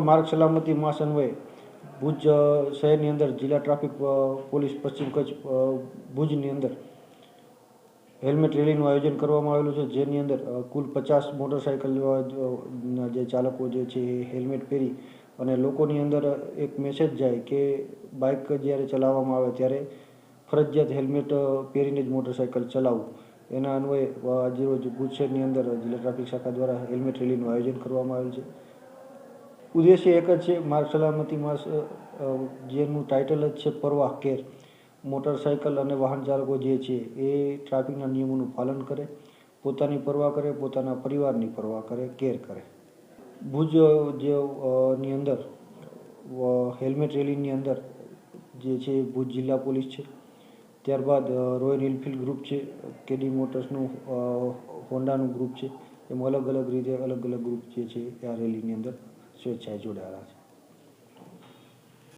માર્ગ સલામતી માસ ભુજ શહેરની અંદર જિલ્લા ટ્રાફિક પોલીસ પશ્ચિમ કચ્છ ભુજની અંદર હેલ્મેટ રેલીનું આયોજન કરવામાં આવેલું છે, જેની અંદર કુલ પચાસ મોટરસાઇકલ જે ચાલકો જે છે એ હેલ્મેટ પહેરી અને લોકોની અંદર એક મેસેજ જાય કે બાઇક જ્યારે ચલાવવામાં આવે ત્યારે ફરજિયાત હેલ્મેટ પહેરીને જ મોટરસાઇકલ ચલાવવું એના અન્વયે આજે રોજ ભુજ શહેરની અંદર જિલ્લા ટ્રાફિક શાખા દ્વારા હેલ્મેટ રેલીનું આયોજન કરવામાં આવેલ છે. ઉદ્દેશ્ય એક જ છે, માર્ગ સલામતી માસ જેનું ટાઇટલ જ છે પરવાહ કેર. મોટરસાઇકલ અને વાહન ચાલકો જે છે એ ટ્રાફિકના નિયમોનું પાલન કરે, પોતાની પરવા કરે, પોતાના પરિવારની પરવા કરે, કેર કરે. ભુજ જે ની અંદર હેલ્મેટ રેલીની અંદર જે છે ભુજ જિલ્લા પોલીસ છે. ત્યારબાદ રોયલ એનફિલ્ડ ગ્રુપ છે, કેડી મોટર્સનું હોન્ડાનું ગ્રુપ છે. એમ અલગ અલગ રીતે અલગ અલગ ગ્રુપ જે છે આ રેલીની અંદર સ્વેચ્છાએ જોડાયેલા છે.